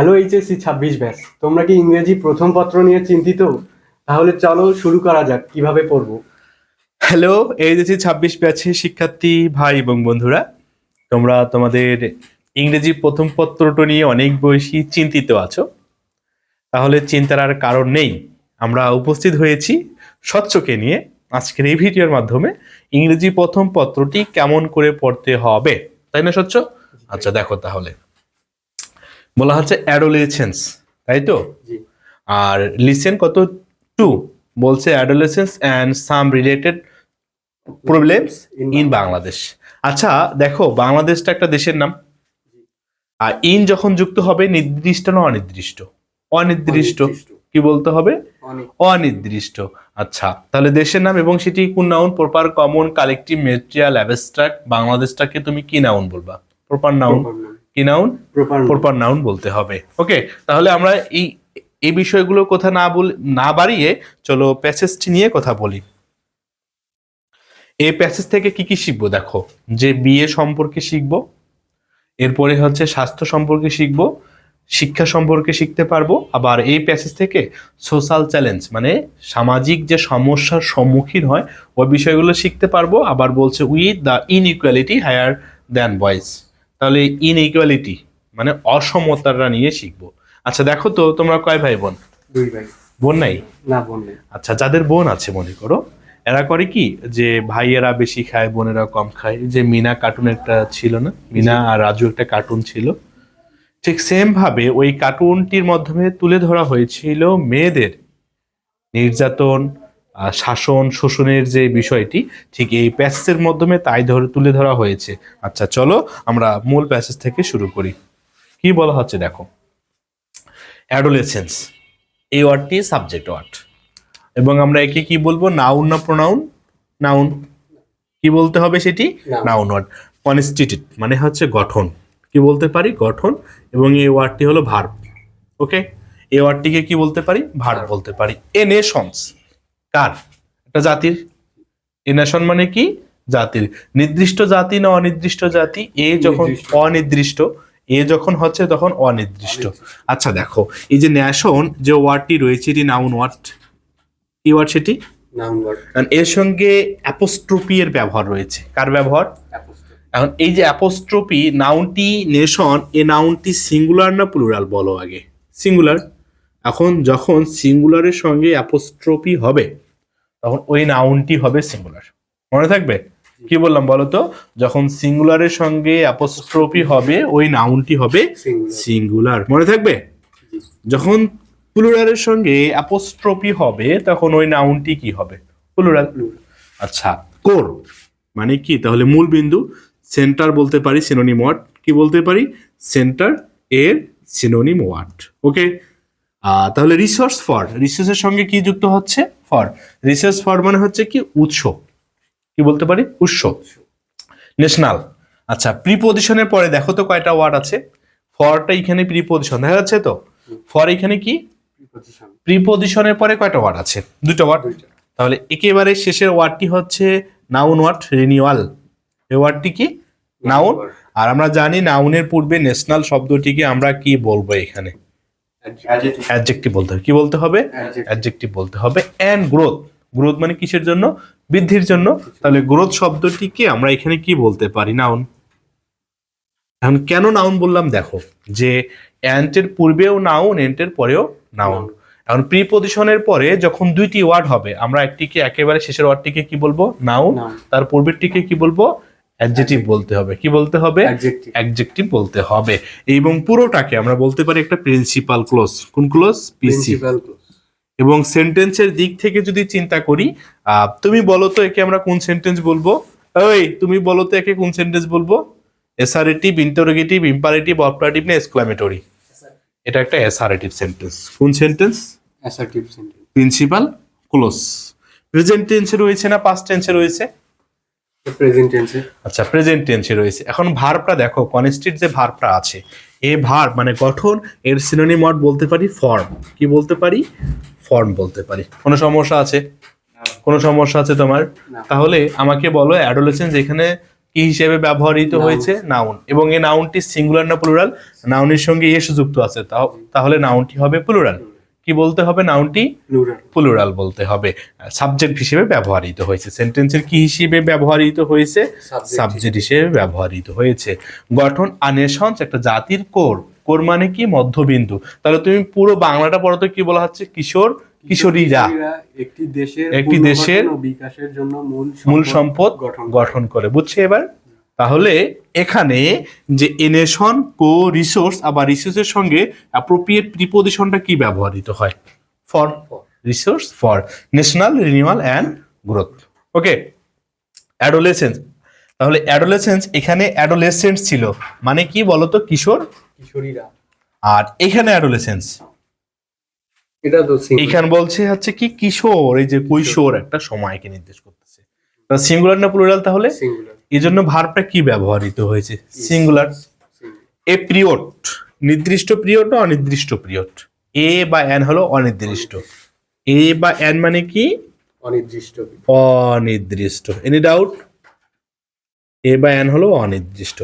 Hello HSC ছাব্বিশ ব্যাস। তোমরা কি ইংরেজি প্রথম পত্র নিয়ে চিন্তিত? তাহলে চলো শুরু করা যাক কীভাবে পড়ব? হ্যালো এইচএসসি ছাব্বিশ ব্যাচে শিক্ষার্থী ভাই এবং বন্ধুরা তোমরা তোমাদের ইংরেজি প্রথম পত্রটা নিয়ে অনেক বেশি চিন্তিত আছো। তাহলে চিন্তার আর কারণ নেই। আমরা উপস্থিত হয়েছি স্বচ্ছকে নিয়ে আজকের এই ভিডিওর মাধ্যমে ইংরেজি প্রথম পত্রটি কেমন করে পড়তে হবে। তাই না স্বচ্ছ? আচ্ছা দেখো তাহলে। বলা হচ্ছে অ্যাডোলেসেন্স তাই তো? আর লিসেন কত? টু বলছে adolescence and some related problems in Bangladesh. আচ্ছা দেখো বাংলাদেশটা একটা দেশের নাম। আর ইন যখন যুক্ত হবে নির্দিষ্ট না অনির্দিষ্ট? অনির্দিষ্ট। কি বলতে হবে? অনির্দিষ্ট। আচ্ছা তাহলে দেশের নাম এবং সেটি কোন noun proper common collective material abstract বাংলাদেশটাকে তুমি কি নাউন বলবা? প্রপার নাউন কি নাউন প্রপার নাউন বলতে হবে। ওকে তাহলে আমরা এই এই বিষয়গুলো কথা না বল না বাড়িয়ে চলো প্যাসেজটি নিয়ে কথা বলি। এই প্যাসেজ থেকে কি কি শিখব দেখো? যে বিয়ে সম্পর্কে শিখব এরপরে হচ্ছে স্বাস্থ্য সম্পর্কে শিখব শিক্ষা সম্পর্কে শিখতে পারব আবার এই প্যাসেজ থেকে সোশ্যাল চ্যালেঞ্জ মানে সামাজিক যে সমস্যার সম্মুখীন হয় ওই বিষয়গুলো শিখতে পারব আবার বলছে with the inequality higher than boys তাহলে ইনইকুয়ালিটি মানে অসমতাটা নিয়ে শিখব। আচ্ছা দেখো তো তোমরা কয় ভাই বোন? দুই ভাই। বোন নাই? না বোন নেই। আচ্ছা যাদের বোন আছে মনে করো এরা করে কি? যে ভাইয়েরা বেশি খায় বোনেরা কম খায়। যে মিনা কার্টুন একটা ছিল না? মিনা আর রাজু একটা কার্টুন ছিল। ঠিক সেম ভাবে ওই কার্টুনটির মাধ্যমে তুলে ধরা হয়েছিল মেয়েদের। নির্যাতন শাসন শোষণের যে বিষয়টি ঠিক এই প্যাসেজের মাধ্যমে তাই ধরে তুলে ধরা হয়েছে। আচ্ছা চলো আমরা মূল প্যাসেজ থেকে শুরু করি। কি বলা হচ্ছে দেখো? অ্যাডোলেসেন্স এই ওয়ার্ডটি সাবজেক্ট ওয়ার্ড এবং আমরা একে কি বলব? নাউন না প্রোনাউন নাউন কি বলতে হবে সেটি? নাউন ওয়ার্ড কনস্টিটিউট মানে হচ্ছে গঠন। কি বলতে পারি? গঠন। এবং এই ওয়ার্ডটি হলো ভার্ব ওকে এই ওয়ার্ডটিকে কি বলতে পারি? ভার্ব বলতে পারি। এ নেশনস কার? একটা জাতির। এ নেশন মানে কি? জাতির। নির্দিষ্ট জাতি না অনির্দিষ্ট জাতি? এ যখন অনির্দিষ্ট এ যখন হচ্ছে তখন অনির্দিষ্ট। আচ্ছা দেখো এই যে ন্যাশন যে ওয়ার্ডটি রয়েছে এটি নাউন ওয়ার্ড কি ওয়ার্ড সেটি? কারণ এর সঙ্গে অ্যাপোস্ট্রোপি এর ব্যবহার রয়েছে। কার ব্যবহার? এখন এই যে অ্যাপোস্ট্রোপি নাউনটি নেশন এ নাউনটি সিঙ্গুলার না প্লুরাল বলো আগে? সিঙ্গুলার এখন যখন সিঙ্গুলারের সঙ্গে অ্যাপোস্ট্রোপি হবে তখন ওই নাউনটি হবে সিঙ্গুলার মনে থাকবে? কি বললাম বলো তো? যখন সিঙ্গুলারের সঙ্গে অ্যাপোস্ট্রোপি হবে ওই নাউনটি হবে সিঙ্গুলার মনে থাকবে? যখন প্লুরালের সঙ্গে অ্যাপোস্ট্রোপি হবে তখন ওই নাউনটি কি হবে? প্লুরাল আচ্ছা কোর। মানে কি? তাহলে মূল বিন্দু সেন্টার বলতে পারি সিনোনিম ওয়ার্ড কি বলতে পারি? সেন্টার এর সিনোনিম ওয়ার্ড ওকে তাহলে রিসোর্স ফর রিসোর্সের সঙ্গে কি যুক্ত হচ্ছে? ফর রিসোর্স ফর মানে হচ্ছে কি? উৎস। কি বলতে পারি? উৎস। ন্যাশনাল আচ্ছা প্রিপোজিশনের পরে দেখো তো কয়টা ওয়ার্ড আছে। ফরটা এখানে প্রিপোজিশন দেখা যাচ্ছে তো? ফর এখানে কি? প্রিপোজিশন প্রিপোজিশনের পরে কয়টা ওয়ার্ড আছে? দুটো ওয়ার্ড তাহলে একেবারে শেষের ওয়ার্ডটি হচ্ছে নাউন ওয়ার্ড রিনিউয়াল এই ওয়ার্ডটি কি? নাউন আর আমরা জানি নাউনের পূর্বে ন্যাশনাল শব্দটিকে আমরা কি বলব এখানে? অ্যাডজেক্টিভ বলতে হবে। কি বলতে হবে? অ্যাডজেক্টিভ বলতে হবে। অ্যান্ড গ্রোথ গ্রোথ মানে কিসের জন্য? বৃদ্ধির জন্য। তাহলে গ্রোথ শব্দটিকে আমরা এখানে কি বলতে পারি? নাউন এখন কেন নাউন বললাম? দেখো যে অ্যান্টের পূর্বেও নাউন এন্টের পরেও নাউন এখন প্রিপোজিশনের পরে যখন দুইটি ওয়ার্ড হবে আমরা একটিকে একেবারে শেষের ওয়ার্ডটিকে কি বলব? নাউন. তার পূর্বেরটিকে কি বলব? অ্যাডজেক্টিভ বলতে হবে। কি বলতে হবে? অ্যাডজেক্টিভ বলতে হবে। এবং পুরোটাকে আমরা বলতে পারি একটা প্রিন্সিপাল ক্লোজ কোন ক্লোজ পিসি এবং সেন্টেন্সের দিক থেকে যদি চিন্তা করি তুমি বলো তো একে আমরা কোন সেন্টেন্স বলব? ওই তুমি বলো তো একে কোন সেন্টেন্স বলব? এসারেটিভ ইন্টারোগেটিভ ইম্পারেটিভ অপারেটিভ না এক্সক্লামেটরি এটা একটা এসারেটিভ সেন্টেন্স কোন sentence assertive sentence principal clause present টেন্সে রয়েছে না পাস্ট টেন্সে রয়েছে? আচ্ছা প্রেজেন্ট টেন্সে রয়েছে। এখন ভার্বটা দেখো কনস্টিট যে ভার্বটা আছে এই ভার্ব মানে গঠন এর সিনোনিম ওয়ার্ড বলতে পারি ফর্ম কি বলতে পারি? ফর্ম বলতে পারি। কোনো সমস্যা আছে? কোনো সমস্যা আছে তোমার? তাহলে আমাকে বলো অ্যাডোলেসেন্স এখানে কি হিসেবে ব্যবহৃত. হয়েছে? নাউন এবং এই নাউনটি সিঙ্গুলার না প্লুরাল নাউনের সঙ্গে এস যুক্ত আছে। তাহ- তাহলে নাউনটি হবে প্লুরাল কি বলতে হবে? নাউনটি প্লুরাল বলতে হবে। সাবজেক্ট হিসেবে ব্যবহৃত হয়েছে। সেন্টেন্সের কি হিসেবে ব্যবহৃত হয়েছে? সাবজেক্ট হিসেবে। ব্যবহৃত হয়েছে। গঠন আনেশনস একটা জাতির কোর। কোর মানে কি? মধ্যবিন্দু। তাহলে তুমি পুরো বাংলাটা পড়ো কি বলা হচ্ছে? কিশোর কিশোরীরা। একটি দেশের একটি দেশের বিকাশের জন্য মূল সম্পদ গঠন করে। বুঝছে এবার? তাহলে এখানে যে এনেশন কো রিসোর্স আবার রিসোর্সের সঙ্গে অ্যাপ্রোপ্রিয়েট প্রিপোজিশনটা কি ব্যবহৃত হয়? For resource for national renewal and growth okay adolescence তাহলে অ্যাডোলেসেন্স এখানে অ্যাডোলেসেন্স ছিল। মানে কি বলতো? কিশোর? কিশোরীরা। আর এখানে অ্যাডোলেসেন্স এটা তো। এখানে বলছে হচ্ছে কি? কিশোর। এই যে কৈশোর একটা সময়কে নির্দেশ করতেছে। সিঙ্গুলার না প্লুরাল তাহলে? সিঙ্গুলার এই জন্য ভার্বটা কি ব্যবহৃত হয়েছে? সিঙ্গুলার এ পিরিয়ড নির্দিষ্ট পিরিয়ড না অনির্দিষ্ট পিরিয়ড এ বা এন হলো অনির্দিষ্ট। এ বা এন মানে কি? অনির্দিষ্ট। অনির্দিষ্ট। এনি ডাউট এ বা এন হলো অনির্দিষ্ট।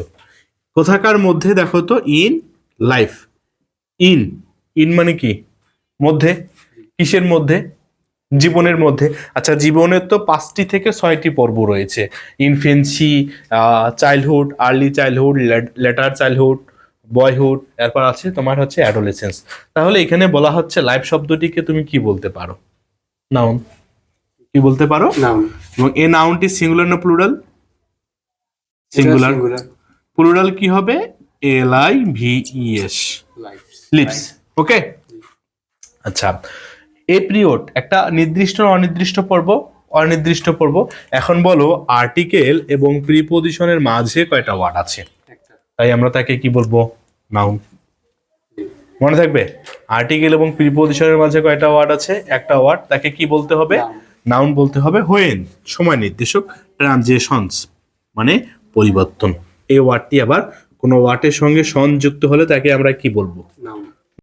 কোথাকার মধ্যে দেখো তো ইন লাইফ ইন ইন মানে কি? মধ্যে? কিসের মধ্যে? জীবনের মধ্যে। আচ্ছা জীবনের তো পাঁচটি থেকে ছয়টি পর্ব রয়েছে। Infancy childhood early childhood later childhood boyhood এরপর আছে তোমার হচ্ছে অ্যাডোলেসেন্স তাহলে এখানে বলা হচ্ছে লাইফ শব্দটিকে তুমি কি বলতে পারো? নাউন কি বলতে পারো? এবং এই নাউনটি সিঙ্গুলার না প্লুরাল সিঙ্গুলার প্লুরাল কি হবে? L I V E S lips okay আচ্ছা। এ পিরিয়ড একটা নির্দিষ্ট অনির্দিষ্ট পর্ব অনির্দিষ্ট পর্ব। এখন বলো আর্টিকেল এবং প্রিপোজিশনের মাঝে কয়টা ওয়ার্ড আছে? তাই আমরা তাকে কি বলব? নাউন মনে থাকবে? আর্টিকেল এবং প্রিপোজিশনের মাঝে কয়টা ওয়ার্ড আছে? একটা ওয়ার্ড তাকে কি বলতে হবে. নাউন বলতে হবে হোয়েন সময় নির্দেশক ট্রানজেশনস মানে পরিবর্তন। এই ওয়ার্ডটি আবার কোনো ওয়ার্ডের সঙ্গে সংযুক্ত হলে তাকে আমরা কি বলব? নাম